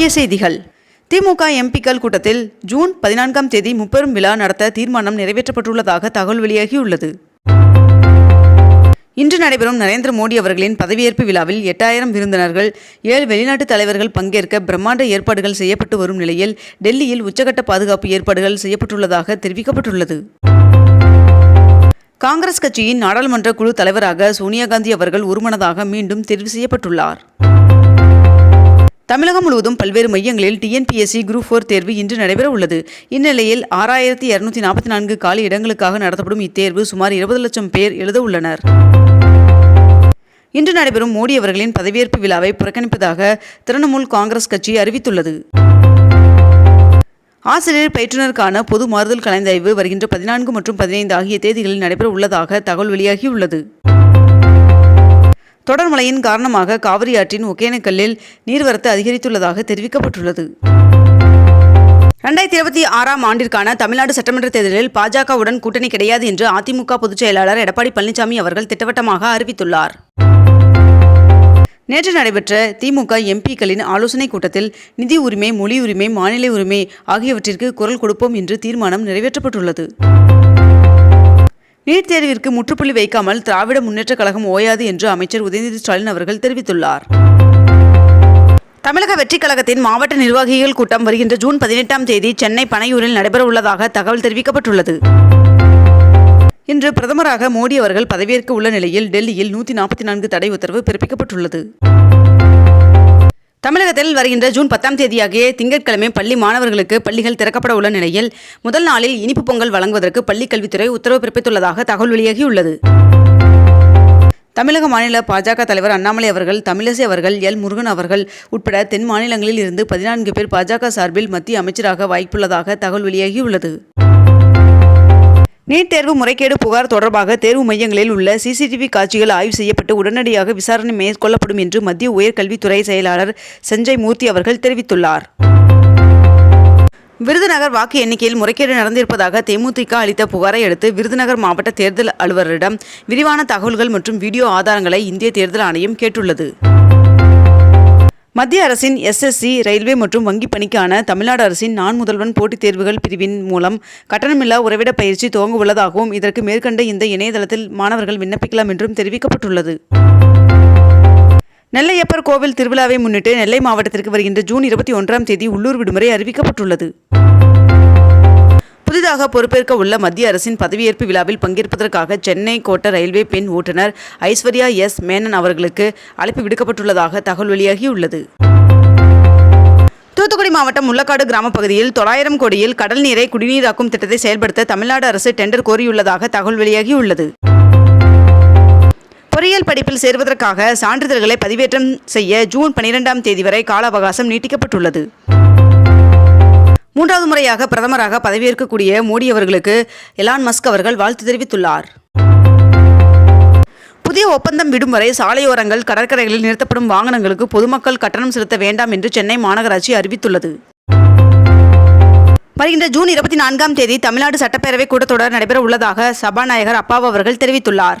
முக்கிய செய்திகள். திமுக எம்பிக்கள் கூட்டத்தில் ஜூன் பதினான்காம் தேதி முப்பெரும் விழா நடத்த தீர்மானம் நிறைவேற்றப்பட்டுள்ளதாக தகவல் வெளியாகியுள்ளது. இன்று நடைபெறும் நரேந்திர மோடி அவர்களின் பதவியேற்பு விழாவில் எட்டாயிரம் விருந்தினர்கள் ஏழு வெளிநாட்டு தலைவர்கள் பங்கேற்க பிரம்மாண்ட ஏற்பாடுகள் செய்யப்பட்டு வரும் நிலையில் டெல்லியில் உச்சகட்ட பாதுகாப்பு ஏற்பாடுகள் செய்யப்பட்டுள்ளதாக தெரிவிக்கப்பட்டுள்ளது. காங்கிரஸ் கட்சியின் நாடாளுமன்ற குழு தலைவராக சோனியா காந்தி அவர்கள் ஒருமனதாக மீண்டும் தேர்வு செய்யப்பட்டுள்ளார். தமிழகம் முழுவதும் பல்வேறு மையங்களில் டிஎன்பிஎஸ்சி குரூப் ஃபோர் தேர்வு இன்று நடைபெற உள்ளது. இந்நிலையில் ஆறாயிரத்தி இருநூத்தி நாற்பத்தி நான்கு காலி இடங்களுக்காக நடத்தப்படும் இத்தேர்வு சுமார் இருபது லட்சம் பேர் எழுத உள்ளனர். இன்று நடைபெறும் மோடி அவர்களின் பதவியேற்பு விழாவை புறக்கணிப்பதாக திரிணாமுல் காங்கிரஸ் கட்சி அறிவித்துள்ளது. ஆசிரியர் பயிற்றுனருக்கான பொது மாறுதல் கலந்தாய்வு வருகின்ற பதினான்கு மற்றும் பதினைந்து ஆகிய தேதிகளில் நடைபெற உள்ளதாக தகவல் வெளியாகியுள்ளது. தொடர் மழையின் காரணமாக காவிரி ஆற்றின் ஒகேனக்கல்லில் நீர்வரத்து அதிகரித்துள்ளதாக தெரிவிக்கப்பட்டுள்ளது. ரெண்டாயிரத்தி இருபத்தி ஆறாம் ஆண்டிற்கான தமிழ்நாடு சட்டமன்ற தேர்தலில் பாஜகவுடன் கூட்டணி கிடையாது என்று அதிமுக பொதுச் செயலாளர் எடப்பாடி பழனிசாமி அவர்கள் திட்டவட்டமாக அறிவித்துள்ளார். நேற்று நடைபெற்ற திமுக எம்பிக்களின் ஆலோசனைக் கூட்டத்தில் நிதி உரிமை மொழி உரிமை மாநில உரிமை ஆகியவற்றிற்கு குரல் கொடுப்போம் என்று தீர்மானம் நிறைவேற்றப்பட்டுள்ளது. நீட் தேர்விற்கு முற்றுப்புள்ளி வைக்காமல் திராவிட முன்னேற்றக் கழகம் ஓயாது என்று அமைச்சர் உதயநிதி ஸ்டாலின் அவர்கள் தெரிவித்துள்ளார். தமிழக வெற்றிக் கழகத்தின் மாவட்ட நிர்வாகிகள் கூட்டம் வருகின்ற ஜூன் பதினெட்டாம் தேதி சென்னை பனையூரில் நடைபெற உள்ளதாக தகவல் தெரிவிக்கப்பட்டுள்ளது. இன்று பிரதமராக மோடி அவர்கள் பதவியேற்க உள்ள நிலையில் டெல்லியில் நூற்றி நாற்பத்தி நான்கு தடை உத்தரவு பிறப்பிக்கப்பட்டுள்ளது. தமிழகத்தில் வருகின்ற ஜூன் பத்தாம் தேதியாகிய திங்கட்கிழமை பள்ளி மாணவர்களுக்கு பள்ளிகள் திறக்கப்பட உள்ள நிலையில் முதல் நாளில் இனிப்பு பொங்கல் வழங்குவதற்கு பள்ளிக் கல்வித்துறை உத்தரவு பிறப்பித்துள்ளதாக தகவல் வெளியாகியுள்ளது. தமிழக மாநில பாஜக தலைவர் அண்ணாமலை அவர்கள் தமிழிசை அவர்கள் எல். முருகன் அவர்கள் உட்பட தென் மாநிலங்களில் இருந்து பதினான்கு பேர் பாஜக சார்பில் மத்திய அமைச்சராக வாய்ப்புள்ளதாக தகவல் வெளியாகியுள்ளது. நீட் தேர்வு முறைகேடு புகார் தொடர்பாக தேர்வு மையங்களில் உள்ள சிசிடிவி காட்சிகள் ஆய்வு செய்யப்பட்டு உடனடியாக விசாரணை மேற்கொள்ளப்படும் என்று மத்திய உயர்கல்வித்துறை செயலாளர் சஞ்சய் மூர்த்தி அவர்கள் தெரிவித்துள்ளார். விருதுநகர் வாக்கு எண்ணிக்கையில் முறைகேடு நடந்திருப்பதாக தேமுதிக அளித்த புகாரை அடுத்து விருதுநகர் மாவட்ட தேர்தல் அலுவலரிடம் விரிவான தகவல்கள் மற்றும் வீடியோ ஆதாரங்களை இந்திய தேர்தல் ஆணையம் கேட்டுள்ளது. மத்திய அரசின் எஸ்எஸ்சி ரயில்வே மற்றும் வங்கி பணிக்கான தமிழ்நாடு அரசின் நான் முதல்வன் போட்டித் தேர்வுகள் பிரிவின் மூலம் கட்டணமில்லா உறைவிட பயிற்சி துவங்க உள்ளதாகவும் இதற்கு மேற்கண்ட இந்த இணையதளத்தில் மாணவர்கள் விண்ணப்பிக்கலாம் என்றும் தெரிவிக்கப்பட்டுள்ளது. நெல்லையப்பர் கோவில் திருவிழாவை முன்னிட்டு நெல்லை மாவட்டத்திற்கு வருகின்ற ஜூன் இருபத்தி ஒன்றாம் தேதி உள்ளூர் விடுமுறை அறிவிக்கப்பட்டுள்ளது. புதிதாக பொறுப்பேற்க உள்ள மத்திய அரசின் பதவியேற்பு விழாவில் பங்கேற்பதற்காக சென்னை கோட்ட ரயில்வே பெண் ஓட்டுநர் ஐஸ்வர்யா எஸ். மேனன் அவர்களுக்கு அழைப்பு விடுக்கப்பட்டுள்ளதாக தகவல் வெளியாகியுள்ளது. தூத்துக்குடி மாவட்டம் முள்ளக்காடு கிராம பகுதியில் தொள்ளாயிரம் கோடியில் கடல் நீரை குடிநீராக்கும் திட்டத்தை செயல்படுத்த தமிழ்நாடு அரசு டெண்டர் கோரியுள்ளதாக தகவல் வெளியாகியுள்ளது. பொறியியல் படிப்பில் சேர்வதற்காக சான்றிதழ்களை பதிவேற்றம் செய்ய ஜூன் பனிரெண்டாம் தேதி வரை கால அவகாசம் நீட்டிக்கப்பட்டுள்ளது. மூன்றாவது முறையாக பிரதமராக பதவியேற்கக்கூடிய மோடி அவர்களுக்கு எலான் மஸ்க் அவர்கள் வாழ்த்து தெரிவித்துள்ளார். புதிய ஒப்பந்தம் விடும் வரை சாலையோரங்கள் கடற்கரைகளில் நிறுத்தப்படும் வாகனங்களுக்கு பொதுமக்கள் கட்டணம் செலுத்த வேண்டாம் என்று சென்னை மாநகராட்சி அறிவித்துள்ளது. வருகின்ற ஜூன் இருபத்தி நான்காம் தேதி தமிழ்நாடு சட்டப்பேரவை கூட்டத்தொடர் நடைபெற உள்ளதாக சபாநாயகர் அப்பாவு அவர்கள் தெரிவித்துள்ளார்.